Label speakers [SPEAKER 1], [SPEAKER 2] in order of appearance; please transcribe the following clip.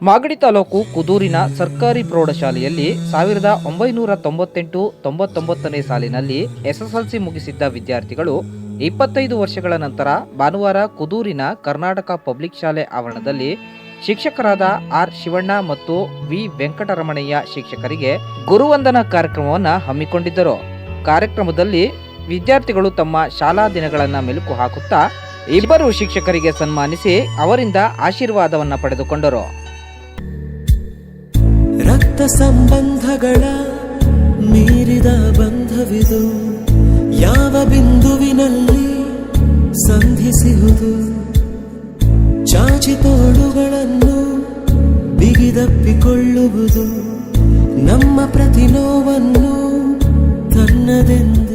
[SPEAKER 1] ಮಾಗಡಿ ತಾಲೂಕು ಕುದೂರಿನ ಸರ್ಕಾರಿ ಪ್ರೌಢಶಾಲೆಯಲ್ಲಿ ಸಾವಿರದ ಒಂಬೈನೂರ ತೊಂಬತ್ತೆಂಟು ತೊಂಬತ್ತೊಂಬತ್ತನೇ ಸಾಲಿನಲ್ಲಿ ಎಸ್ಎಸ್ಎಲ್ಸಿ ಮುಗಿಸಿದ್ದ ವಿದ್ಯಾರ್ಥಿಗಳು ಇಪ್ಪತ್ತೈದು ವರ್ಷಗಳ ನಂತರ ಭಾನುವಾರ ಕುದೂರಿನ ಕರ್ನಾಟಕ ಪಬ್ಲಿಕ್ ಶಾಲೆ ಆವರಣದಲ್ಲಿ ಶಿಕ್ಷಕರಾದ ಆರ್ ಶಿವಣ್ಣ ಮತ್ತು ವಿ ವೆಂಕಟರಮಣಯ್ಯ ಶಿಕ್ಷಕರಿಗೆ ಗುರುವಂದನಾ ಕಾರ್ಯಕ್ರಮವನ್ನು ಹಮ್ಮಿಕೊಂಡಿದ್ದರು. ಕಾರ್ಯಕ್ರಮದಲ್ಲಿ ವಿದ್ಯಾರ್ಥಿಗಳು ತಮ್ಮ ಶಾಲಾ ದಿನಗಳನ್ನು ಮೆಲುಕು ಹಾಕುತ್ತಾ ಇಬ್ಬರು ಶಿಕ್ಷಕರಿಗೆ ಸನ್ಮಾನಿಸಿ ಅವರಿಂದ ಆಶೀರ್ವಾದವನ್ನು ಪಡೆದುಕೊಂಡರು.
[SPEAKER 2] ಸಂಬಂಧಗಳ ಮೀರಿದ ಬಂಧವಿದು ಯಾವ ಬಿಂದುವಿನಲ್ಲಿ ಸಂಧಿಸುವುದು ಚಾಚಿ ತೋಳುಗಳನ್ನು ಬಿಗಿದಪ್ಪಿಕೊಳ್ಳುವುದು ನಮ್ಮ ಪ್ರತಿ ನೋವನ್ನು ತನ್ನದೆಂದು